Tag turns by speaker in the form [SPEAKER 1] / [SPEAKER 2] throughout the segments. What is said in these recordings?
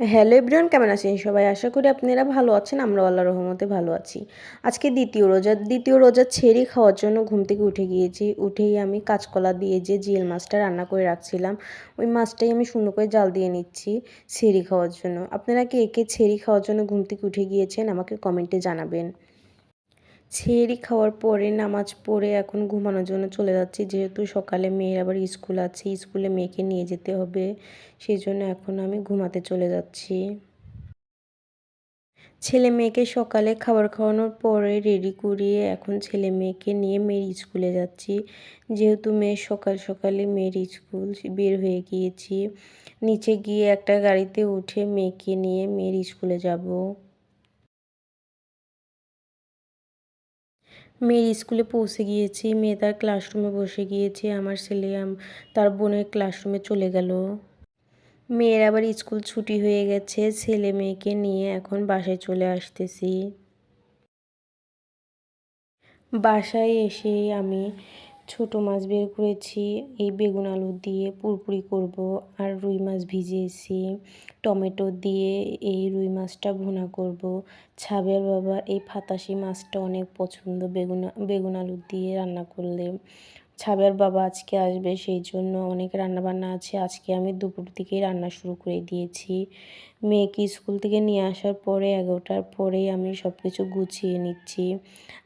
[SPEAKER 1] Hello everyone, কেমন আছেন সবাই? আশা করি আপনারা ভালো আছেন আমরা আল্লাহ রহমতে ভালো আছি। আজকে দ্বিতীয় রোজা দ্বিতীয় রোজা ছেড়ে খাওয়ার জন্য ঘুম থেকে উঠে গিয়েছি। উঠেই আমি কাঁচকলা দিয়ে যে জিএল মাছটা রান্না করে রাখছিলাম, ওই মাছটাই আমি সুন্দর করে জাল দিয়ে নিচ্ছি ছেড়ি খাওয়ার জন্য। আপনারা কি একে ছেড়ে খাওয়ার জন্য ঘুম থেকে উঠে গিয়েছেন আমাকে কমেন্টে জানাবেন। ছেড়ি খাওয়ার পরে নামাজ পড়ে এখন ঘুমানোর জন্য চলে যাচ্ছি। যেহেতু সকালে মেয়ের আবার স্কুল আছে, স্কুলে মেয়েকে নিয়ে যেতে হবে। সেই জন্য এখন আমি ঘুমাতে চলে যাচ্ছি। ছেলে মেয়েকে সকালে খাবার খাওয়ানোর পরে রেডি করিয়ে এখন ছেলে মেয়েকে নিয়ে মেয়ের স্কুলে যাচ্ছি। যেহেতু মেয়ের সকাল সকালে মেয়ের স্কুল বের হয়ে গিয়েছি। নিচে গিয়ে একটা গাড়িতে উঠে মেয়েকে নিয়ে মেয়ের স্কুলে যাব। মেয়ের স্কুলে পৌঁছে গিয়েছি, মেয়ে তার ক্লাসরুমে বসে গিয়েছে, আমার ছেলে তার বোনের ক্লাসরুমে চলে গেল। মেয়ের আবার স্কুল ছুটি হয়ে গেছে, ছেলে মেয়েকে নিয়ে এখন বাসায় চলে আসতেছি। বাসায় এসে আমি ছোট মাছ বের করেছি, এই বেগুন আলু দিয়ে পুরপুরি করব আর রুই মাছ ভিজিয়েছি। টমেটো দিয়ে এই রুই মাছটা ভুনা করব। ছাবের বাবার এই ফাতাসি মাছটা অনেক পছন্দ, বেগুন বেগুন আলু দিয়ে রান্না করলে। ছাবের বাবা আজকে আসবে, সেই জন্য অনেক রান্নাবান্না আছে। আজকে আমি দুপুর থেকেই রান্না শুরু করে দিয়েছি। মেয়েকে স্কুল থেকে নিয়ে আসার পরে, এগারোটার পরেই আমি সব কিছু গুছিয়ে নিচ্ছি।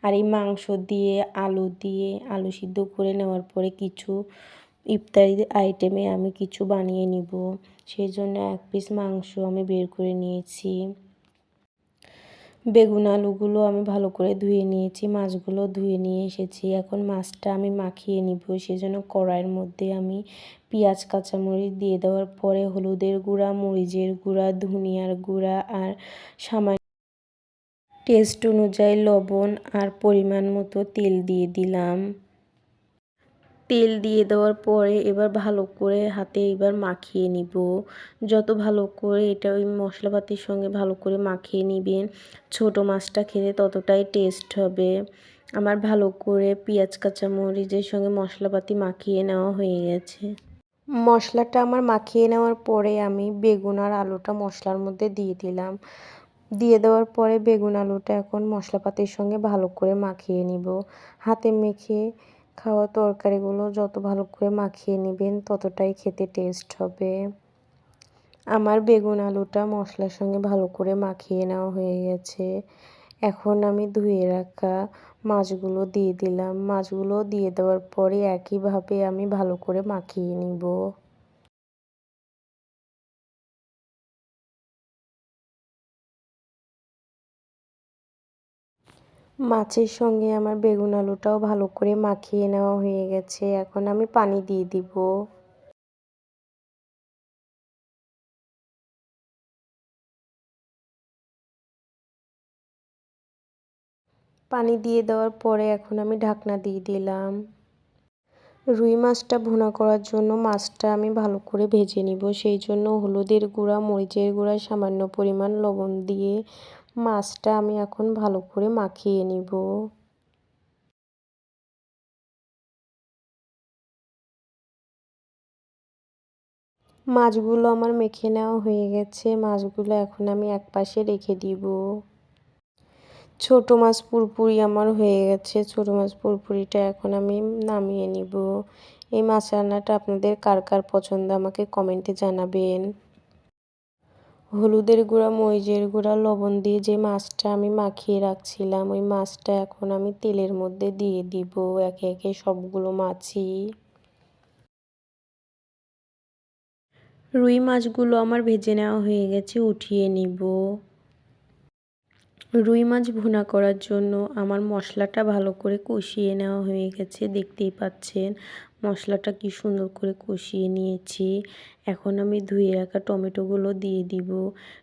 [SPEAKER 1] আর এই মাংস দিয়ে, আলু দিয়ে, আলু সিদ্ধ করে নেওয়ার পরে কিছু ইফতারি আইটেমে আমি কিছু বানিয়ে নিব। সেই জন্য এক পিস মাংস আমি বের করে নিয়েছি। বেগুন আলুগুলো আমি ভালো করে ধুয়ে নিয়েছি, মাছগুলো ধুয়ে নিয়ে এসেছি। এখন মাছটা আমি মাখিয়ে নিব, সেজন্য কড়াইয়ের মধ্যে আমি পেঁয়াজ, কাঁচামরিচ দিয়ে দেওয়ার পরে হলুদের গুঁড়া, মরিচের গুঁড়া, ধনিয়ার গুঁড়া আর সামান্য টেস্ট অনুযায়ী লবণ আর পরিমাণ মতো তেল দিয়ে দিলাম। তেল দিয়ে দেওয়ার পরে এবার ভালো করে হাতে এবার মাখিয়ে নিব। যত ভালো করে এটা ওই মশলাপাতির সঙ্গে ভালো করে মাখিয়ে নিবেন, ছোট মাছটা খেতে ততটাই টেস্ট হবে। আমার ভালো করে পেঁয়াজ, কাঁচামরিচের সঙ্গে মশলাপাতি মাখিয়ে নেওয়া হয়ে গেছে। মশলাটা আমার মাখিয়ে নেওয়ার পরে আমি বেগুন আর আলুটা মশলার মধ্যে দিয়ে দিলাম। দিয়ে দেওয়ার পরে বেগুন, আলুটা এখন মশলাপাতির সঙ্গে ভালো করে মাখিয়ে নিব। হাতে মেখে খাওয়া তরকারিগুলো যত ভালো করে মাখিয়ে নেবেন, ততটাই খেতে টেস্ট হবে। আমার বেগুন আলুটা মশলার সঙ্গে ভালো করে মাখিয়ে নেওয়া হয়ে গেছে। এখন আমি ধুয়ে রাখা মাছগুলো দিয়ে দিলাম। মাছগুলো দিয়ে দেওয়ার পরে একইভাবে আমি ভালো করে মাখিয়ে নিব। মাছের সঙ্গে আমার বেগুন আলুটাও ভালো করে মাখিয়ে নেওয়া হয়ে গেছে। এখন আমি পানি দিয়ে দিব। পানি দিয়ে দেওয়ার পরে এখন আমি ঢাকনা দিয়ে দিলাম। রুই মাছটা ভুনা করার জন্য মাছটা আমি ভালো করে ভেজে নিব। সেই জন্য হলুদের গুঁড়া, মরিচের গুঁড়া, সামান্য পরিমাণ লবণ দিয়ে মাছটা আমি এখন ভালো করে মাখিয়ে নিব। মাছগুলো আমার মেখে নেওয়া হয়ে গেছে। মাছগুলো এখন আমি এক পাশে রেখে দিব। ছোট মাছ পুরপুরি আমার হয়ে গেছে। ছোট মাছ পুরপুরিটা এখন আমি নামিয়ে নিব। এই মাছ রান্নাটা আপনাদের কার কার পছন্দ আমাকে কমেন্টে জানাবেন। হলুদের গুঁড়া, মরিচের গুঁড়া, লবণ দিয়ে যে মাছটা আমি মাখিয়ে রাখছিলাম, ওই মাছটা এখন আমি তেলের মধ্যে দিয়ে দিব, একে একে সবগুলো মাছই রুই মাছগুলো আমার ভেজে নেওয়া হয়ে গেছে, উঠিয়ে নিব। রুই মাছ ভুনা করার জন্য আমার মশলাটা ভালো করে কষিয়ে নেওয়া হয়ে গেছে, দেখতেই পাচ্ছেন। মশলাটা কি সুন্দর করে কষিয়ে নিয়েছি। এখন আমি ধুয়ে রাখা টমেটোগুলো দিয়ে দিব।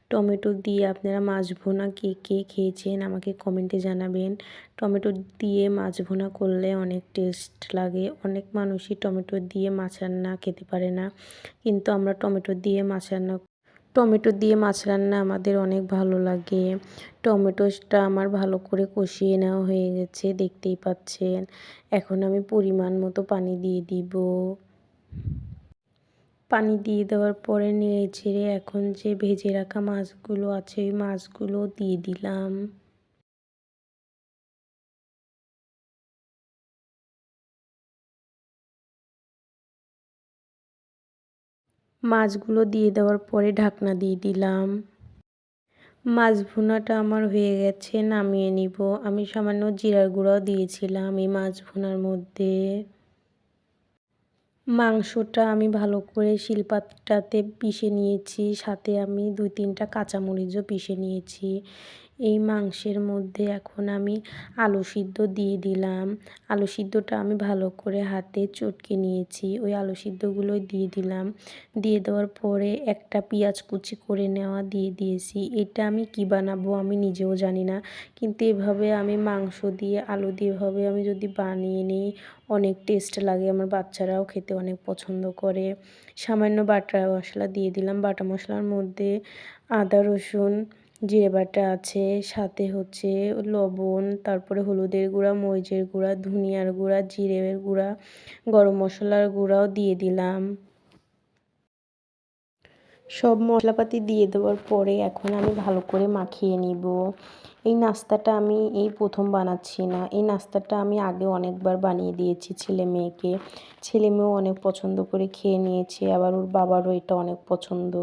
[SPEAKER 1] টমেটো দিয়ে আপনারা মাছ ভোনা কে কে খেয়েছেন আমাকে কমেন্টে জানাবেন। টমেটো দিয়ে মাছ ভোনা করলে অনেক টেস্ট লাগে। অনেক মানুষই টমেটো দিয়ে মাছ রান্না খেতে পারে না। কিন্তু আমরা টমেটো দিয়ে মাছ রান্না টমেটো দিয়ে মাছ রান্না আমাদের অনেক ভালো লাগে। টমেটোটা আমার ভালো করে কষিয়ে নেওয়া হয়ে গেছে, দেখতেই পাচ্ছেন। এখন আমি পরিমাণ মতো পানি দিয়ে দিব। পানি দিয়ে দেওয়ার পরে নেড়ে ছেড়ে এখন যে ভেজে রাখা মাছগুলো আছে, ওই মাছগুলো দিয়ে দিলাম। মাছগুলো দিয়ে দেওয়ার পরে ঢাকনা দিয়ে দিলাম। মাছ ভুনাটা আমার হয়ে গেছে, নামিয়ে নিব। আমি সামান্য জিরার গুঁড়াও দিয়েছিলাম এই মাছ ভুনার মধ্যে। মাংসটা আমি ভালো করে শিলপাটাতে পিষে নিয়েছি, সাথে আমি দুই তিনটা কাঁচামরিচও পিষে নিয়েছি। এই মাংসের মধ্যে এখন আমি আলু সিদ্ধ দিয়ে দিলাম। আলু সিদ্ধটা আমি ভালো করে হাতে চটকে নিয়েছি। ওই আলু সিদ্ধগুলোই দিয়ে দিলাম। দিয়ে দেওয়ার পরে একটা পেঁয়াজ কুচি করে নেওয়া দিয়ে দিয়েছি। এটা আমি কি বানাবো আমি নিজেও জানি না। কিন্তু এভাবে আমি মাংস দিয়ে, আলু দিয়ে এভাবে আমি যদি বানিয়ে নিই, অনেক টেস্ট লাগে। আমার বাচ্চারাও খেতে অনেক পছন্দ করে। সামান্য বাটা মশলা দিয়ে দিলাম। বাটা মশলার মধ্যে আদা রসুন জিরে বাটা আছে, সাথে হচ্ছে লবণ, তারপরে হলুদের গুঁড়া, মরিচের গুঁড়া, ধনিয়ার গুঁড়া, জিরের গুঁড়া, গরম মশলার গুঁড়াও দিয়ে দিলাম। সব মশলাপাতি দিয়ে দেওয়ার পরে এখন আমি ভালো করে মাখিয়ে নিব। এই নাস্তাটা আমি এই প্রথম বানাচ্ছি না। এই নাস্তাটা আমি আগে অনেকবার বানিয়ে দিয়েছি ছেলে মেয়েকে। ছেলে মেয়েও অনেক পছন্দ করে খেয়ে নিয়েছে, আবার ওর বাবারও এটা অনেক পছন্দ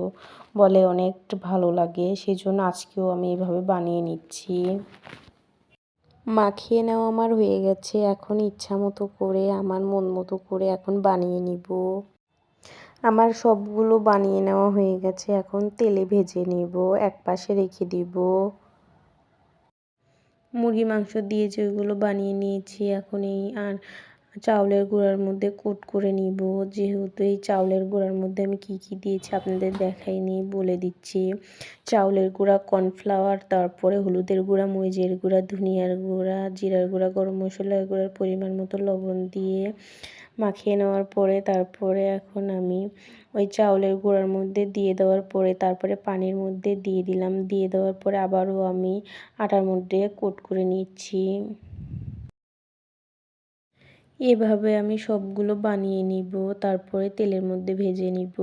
[SPEAKER 1] বলে অনেক ভালো লাগে সেই জন্য আজকেও আমি এভাবে বানিয়ে নিচ্ছি। মাখিয়ে নেওয়া আমার হয়ে গেছে, এখন ইচ্ছা মতো করে, আমার মন মতো করে এখন বানিয়ে নিব। আমার সবগুলো বানিয়ে নেওয়া হয়ে গেছে, এখন তেলে ভেজে নেব এক পাশে রেখে দিব। মুরগি, মাংস দিয়ে যেগুলো বানিয়ে নিয়েছি এখন এই আর চাউলের গুঁড়ার মধ্যে কোট করে নিব। যেহেতু এই চাউলের গুঁড়ার মধ্যে আমি কি কি দিয়েছি আপনাদের দেখাইনি বলে দিচ্ছি। চাউলের গুঁড়া, কর্নফ্লাওয়ার, তারপরে হলুদের গুঁড়া, মরিচের গুঁড়া, ধনিয়ার গুঁড়া, জিরার গুঁড়া, গরম মশলার গুঁড়ার পরিমাণ মতো লবণ দিয়ে মাখিয়ে নেওয়ার পরে তারপরে এখন আমি ওই চাউলের গুঁড়ার মধ্যে দিয়ে দেওয়ার পরে তারপরে পানির মধ্যে দিয়ে দিলাম। দিয়ে দেওয়ার পরে আবারও আমি আটার মধ্যে কোট করে নিচ্ছি। এভাবে আমি সবগুলো বানিয়ে নিব, তারপরে তেলের মধ্যে ভেজে নিব।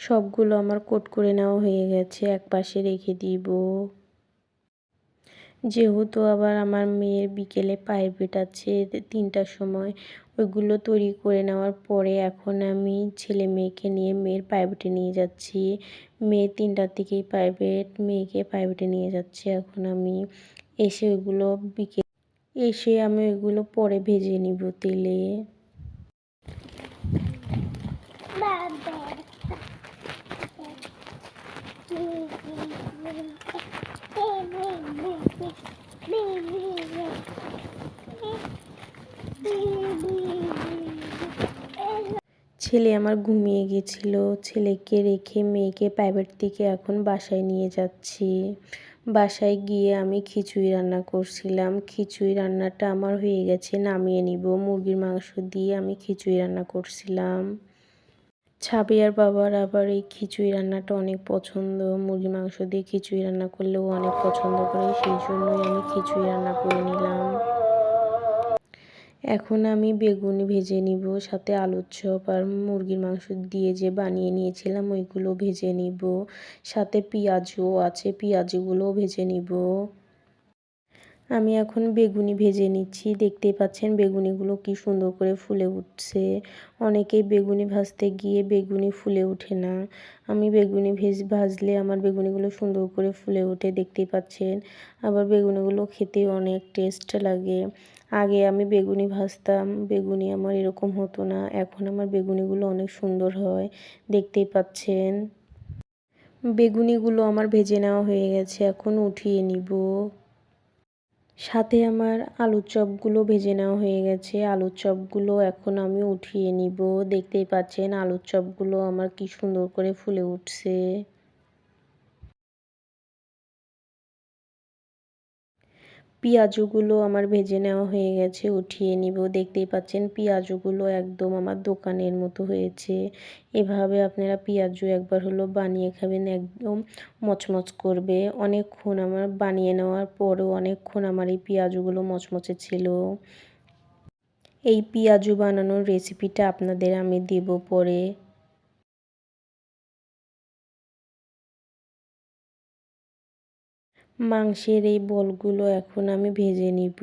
[SPEAKER 1] সবগুলো আমার কোট করে নেওয়া হয়ে গেছে, এক পাশে রেখে দিব। যেহেতু আবার আমার মেয়ের বিকেলে প্রাইভেট আছে তিনটার সময় ওইগুলো তৈরি করে নেওয়ার পরে এখন আমি ছেলে মেয়েকে নিয়ে মেয়ের প্রাইভেটে নিয়ে যাচ্ছি। মেয়ে তিনটার থেকেই প্রাইভেট মেয়েকে প্রাইভেটে নিয়ে যাচ্ছি। এখন আমি এসে ওইগুলো বিকেল এসে আমি ওইগুলো পরে ভেজে নিব তেলে। ছেলে আমার ঘুমিয়ে গেছিল। ছেলেকে রেখে মেয়েকে প্রাইভেট থেকে এখন বাসায় নিয়ে যাচ্ছি। বাসায় গিয়ে আমি খিচুড়ি রান্না করছিলাম। খিচুড়ি রান্নাটা আমার হয়ে গেছে, নামিয়ে নিব। মুরগির মাংস দিয়ে আমি খিচুড়ি রান্না করছিলাম। ছাবিয়ার বাবার আবার এই খিচুড়ি রান্নাটা অনেক পছন্দ। মুরগি মাংস দিয়ে খিচুড়ি রান্না করলেও অনেক পছন্দ করে, সেই জন্যই আমি খিচুড়ি রান্না করে নিলাম। এখন আমি বেগুন ভেজে নিব, সাথে আলুর চপ আর মুরগির মাংস দিয়ে যে বানিয়ে নিয়েছিলাম ওইগুলো ভেজে নিব। সাথে পেঁয়াজও আছে, পেঁয়াজগুলোও ভেজে নিব। আমি এখন বেগুনি ভেজে নিচ্ছি। দেখতেই পাচ্ছেন বেগুনিগুলো কি সুন্দর করে ফুলে উঠছে। অনেকেই বেগুনি ভাজতে গিয়ে বেগুনি ফুলে ওঠে না। আমি বেগুনি ভেজ, ভাজলে আমার বেগুনিগুলো সুন্দর করে ফুলে ওঠে, দেখতেই পাচ্ছেন। আবার বেগুনিগুলো খেতে অনেক টেস্ট লাগে। আগে আমি বেগুনি ভাজতাম, বেগুনি আমার এরকম হতো না। এখন আমার বেগুনিগুলো অনেক সুন্দর হয়, দেখতেই পাচ্ছেন। বেগুনিগুলো আমার ভেজে নেওয়া হয়ে গেছে, এখন উঠিয়ে নিব। সাথে আমার আলুর চপগুলো ভেজে নেওয়া হয়ে গেছে। আলুর চপগুলো এখন আমি উঠিয়ে নিব। দেখতেই পাচ্ছেন আলুর চপগুলো আমার কি সুন্দর করে ফুলে উঠছে। পেঁয়াজগুলো আমার ভেজে নেওয়া হয়ে গেছে, উঠিয়ে নিব। দেখতেই পাচ্ছেন পেঁয়াজগুলো একদম আমার দোকানের মতো হয়েছে। এভাবে আপনারা পেঁয়াজু একবার হলো বানিয়ে খাবেন, একদম মচমচ করবে। অনেকক্ষণ আমার বানিয়ে নেওয়ার পরেও অনেকক্ষণ আমার এই পেঁয়াজুগুলো মচমচে ছিল। এই পেঁয়াজু বানানোর রেসিপিটা আপনাদের আমি দেব পরে। মাংসের এই বলগুলো এখন আমি ভেজে নিব।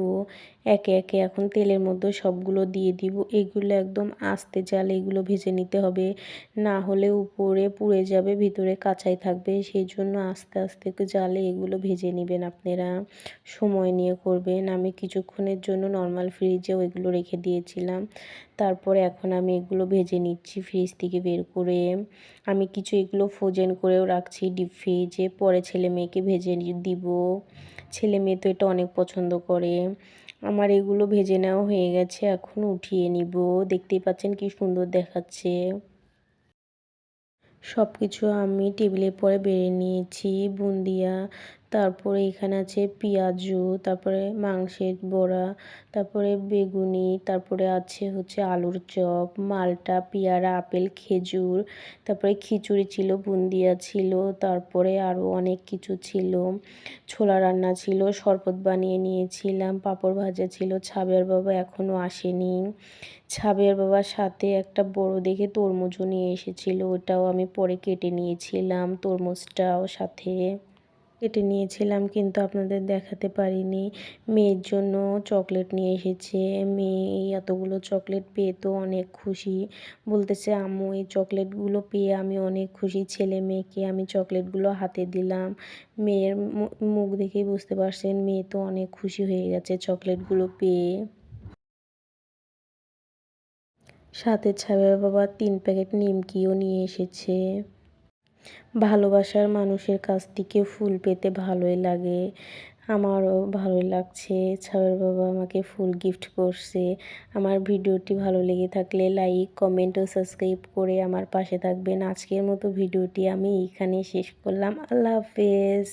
[SPEAKER 1] একে একে এখন তেলের মধ্যে সবগুলো দিয়ে দিব। এগুলো একদম আস্তে জালে এগুলো ভেজে নিতে হবে। না হলে উপরে পুড়ে যাবে, ভিতরে কাঁচাই থাকবে। সেই জন্য আস্তে আস্তে জালে এগুলো ভেজে নেবেন আপনারা। সময় নিয়ে করবেন। আমি কিছুক্ষণের জন্য নর্মাল ফ্রিজেও এগুলো রেখে দিয়েছিলাম। তারপরে এখন আমি এগুলো ভেজে নিচ্ছি ফ্রিজ থেকে বের করে। আমি কিছু এগুলো ফ্রোজেন করেও রাখছি ডিপ ফ্রিজে পরে ছেলে মেয়েকে ভেজে দিব। ছেলে মেয়ে তো এটা অনেক পছন্দ করে। আমার এগুলো ভেজে নেওয়া হয়ে গেছে, এখন উঠিয়ে নিব। দেখতেই পাচ্ছেন কি সুন্দর দেখাচ্ছে। সব কিছু আমি টেবিলের পরে বেড়ে নিয়েছি। বুন্দিয়া তারপরে এখানে আছে পেঁয়াজু, তারপরে মাংসের বড়া, তারপরে বেগুনি, তারপরে আছে হচ্ছে আলুর চপ, মালটা, পেয়ারা, আপেল, খেজুর, তারপরে খিচুড়ি ছিল, বুন্দিয়া ছিল, তারপরে আরও অনেক কিছু ছিল। ছোলা রান্না ছিল, শরবত বানিয়ে নিয়েছিলাম, পাঁপড় ভাজা ছিল ছাবের বাবা এখনও আসেনি। ছাবের বাবার সাথে একটা বড় দেখে তরমুজও নিয়ে এসেছিল, ওটাও আমি পরে কেটে নিয়েছিলাম তরমুজটাও সাথে। কেটে নিয়েছিলাম, কিন্তু আপনাদের দেখাতে পারিনি। মেয়ের জন্য চকলেট নিয়ে এসেছে। মেয়ে এই এতগুলো চকলেট পেয়ে তো অনেক খুশি। বলতেছে, আম্মু, এই চকলেটগুলো পেয়ে আমি অনেক খুশি। ছেলে মেয়েকে আমি চকলেটগুলো হাতে দিলাম। মেয়ের মুখ দেখেই বুঝতে পারছেন, মেয়ে তো অনেক খুশি হয়ে গেছে চকলেটগুলো পেয়ে। সাথে ছাবের বাবা তিন প্যাকেট নিমকিও নিয়ে এসেছে। ভালোবাসার মানুষের কাছ থেকে ফুল পেতে ভালোই লাগে। আমারও ভালোই লাগছে। ছাবের বাবা আমাকে ফুল গিফট করছে। আমার ভিডিওটি ভালো লেগে থাকলে লাইক কমেন্ট ও সাবস্ক্রাইব করে আমার পাশে থাকবেন। আজকের মতো ভিডিওটি আমি এখানে শেষ করলাম। আল্লাহ হাফেজ।